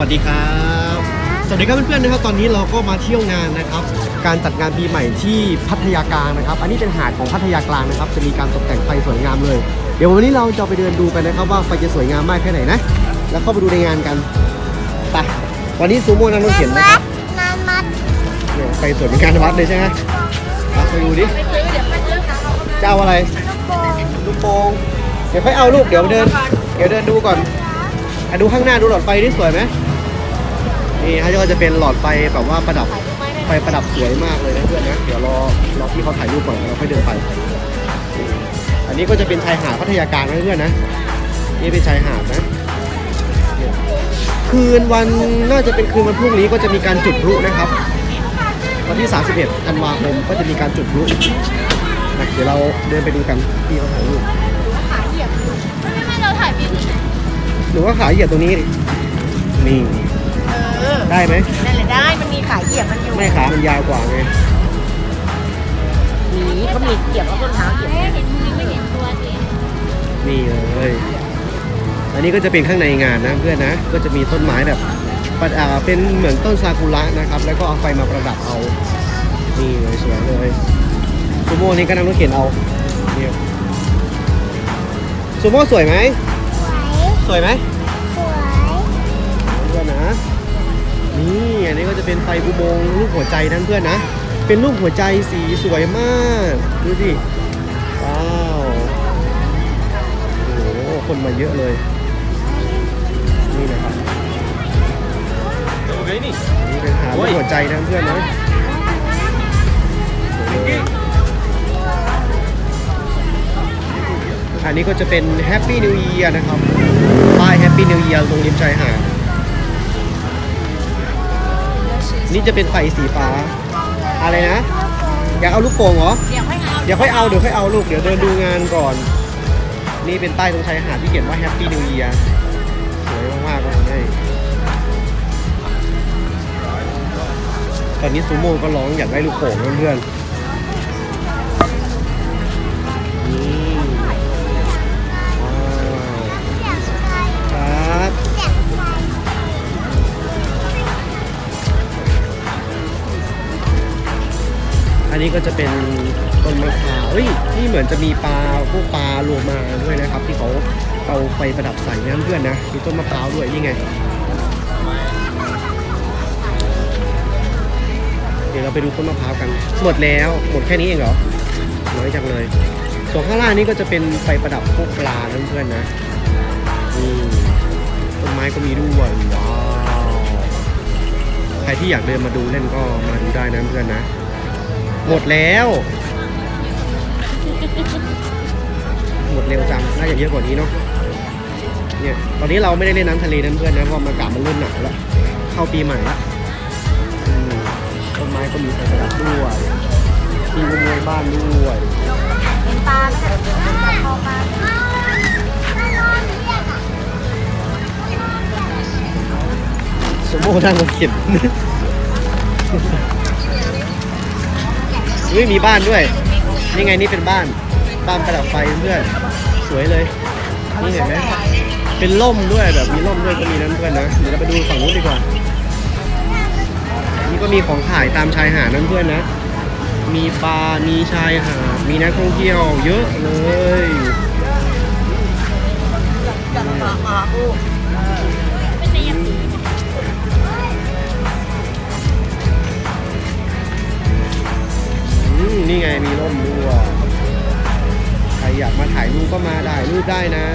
สวัสดีครับ สวัสดีครับเพื่อนๆนะครับ ตอนนี้เราก็มาเที่ยวงานนะครับ การจัดงานปีใหม่ที่พัทยากลางนะครับ อันนี้เป็นหาดของพัทยากลางนะครับ จะมีการตกแต่งไฟสวยงามเลย เดี๋ยววันนี้เราจะไปเดินดูกันนะครับว่าไฟจะสวยงามมากแค่ไหนนะ แล้วเข้าไปดูในงานกัน ไป วันนี้ซูโม่นั่งรถเข็นนะครับน้ำมัดเนี่ยไฟสวยเป็นการวัดเลยใช่ไหมเราไปดูดิไปซื้อเดี๋ยวไปซื้อค่ะจะเอาอะไรลูกโป่งลูกโป่ง เดี๋ยวค่อยเอาลูก เดี๋ยวเดิน เดี๋ยวเดินดูก่อนอะดูข้างหน้าดูหลอดไฟนี่สวยไหม นี่ฮะก็จะเป็นหลอดไฟแบบว่าประดับไฟประดับสวยมากเลยนะเพื่อนนะเดี๋ยวรอรอพี่เขาถ่ายรูปก่อนแล้วค่อยเดินไป อันนี้ก็จะเป็นชายหาดพัทยากลางนะเพื่อนนะนี่เป็นชายหาดนะเนี่ยคืนวันน่าจะเป็นคืนวันพรุ่งนี้ก็จะมีการจุดพลุนะครับ วันที่ 31ธันวาคมก็จะมีการจุดพลุนะเดี๋ยวเราเดินไปดูกันพี่เขาถ่ายรูปขาเหยียบไม่ไม่เราถ่ายปีที่ไหนหรือว่าขาเหยียบตรงนี้ดินี่เออ ได้ไหมนั่นแหละได้มันมีขาเหยียบมันอยู่ไม่ขามันยาวกว่าไงนี่เขามีเหยียบเอาต้นเท้าเหยียบเห็นมือไม่เห็นตัวสินี่เลยอันนี้ก็จะเป็นข้างในงานนะเพื่อนนะ ก็จะมีต้นไม้แบบประอ่าเป็นเหมือนต้นซากุระนะครับ แล้วก็เอาไฟมาประดับเอา นี่เลยสวยเลยซูโม่นี่ก็นั่งรถเข็นเอาเนี่ยซูโม่สวยไหม สวย สวยไหมสวยเพื่อนนะ นี่อันนี้ก็จะเป็นไฟอุโมงค์รูปหัวใจนั่นเพื่อนนะ เป็นรูปหัวใจสีสวยมาก ดูสิ ว้าว โอ้โห คนมาเยอะเลย นี่นะครับนี่เป็นหารูปหัวใจนะเพื่อนนะสวยเลยอันนี้ก็จะเป็น Happy New Year นะครับ ป้าย Happy New Year ตรงริมชายหาด นี่จะเป็นไฟสีฟ้า อะไรนะ อยากเอาลูกโป่งเหรอ เดี๋ยวให้เอาเดี๋ยวค่อยเอาเดี๋ยวค่อยเอาลูกเดี๋ยวเดินดูงานก่อน นี่เป็นป้ายตรงชายหาดที่เขียนว่า Happy New Year สวยมากๆเลยให้ตอนนี้ซูโม่ก็ร้องอยากได้ลูกโป่งเพื่อนๆ นนี้ก็จะเป็นต้นมะพร้าวเฮ้ยนี่เหมือนจะมีปลาพวกปลาโลมาด้วยนะครับ ที่เขาเอาไฟประดับใส่น้ำเพื่อนนะมีต้นมะพร้าวด้วยนี่ไง เดี๋ยวเราไปดูต้นมะพร้าวกัน หมดแล้วหมดแค่นี้เองเหรอน้อยจังเลยส่วนข้างล่างนี่ก็จะเป็นไฟประดับพวกปลาน้ำเพื่อนนะนี่ต้นไม้ก็มีด้วยว้าวใครที่อยากเดินมาดูเล่นก็มาดูได้นะเพื่อนนะ หมดแล้ว หมดเร็วจังน่าจะเยอะกว่านี้เนาะเนี่ยตอนนี้เราไม่ได้เล่นน้ำทะเลนะเพื่อนนะเพราะอากาศมันเริ่มหนาวแล้วเข้าปีใหม่ละต้นไม้ก็มีไฟประดับด้วยมีอุโมงค์บ้านด้วยเห็นปลาไหมเนี่ยจับคอปลาสมโมนั่งรถเข็น เฮ้ยมีบ้านด้วย นี่ไงนี่เป็นบ้าน บ้านประดับไฟเพื่อน สวยเลย นี่เห็นไหมเป็นร่มด้วยแบบมีร่มด้วยก็มีนะเพื่อนนะ เดี๋ยวเราไปดูฝั่งนู้นดีกว่า นี่ก็มีของขายตามชายหาดนั่นเพื่อนนะ มีปลา มีชายหาด มีนักท่องเที่ยวเยอะเลย นี่ไงมีร่มด้วย ใครอยากมาถ่ายรูปก็มาถ่ายรูปได้นะ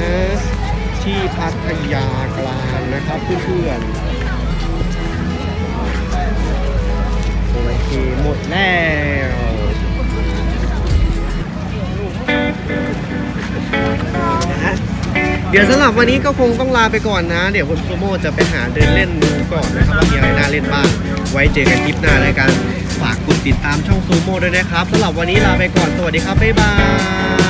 ที่พัทยากลางนะครับเพื่อนๆโอเคหมดแล้วนะเดี๋ยวสำหรับวันนี้ก็คงต้องลาไปก่อนนะ เดี๋ยวคุณโซโมจะไปหาเดินเล่นดูก่อนนะครับว่ามีอะไรน่าเล่นบ้าง ไว้เจอกันคลิปหน้ารายการ ฝากกดติดตามช่องซูโม่ด้วยนะครับสำหรับวันนี้ลาไปก่อน สวัสดีครับ บ๊ายบาย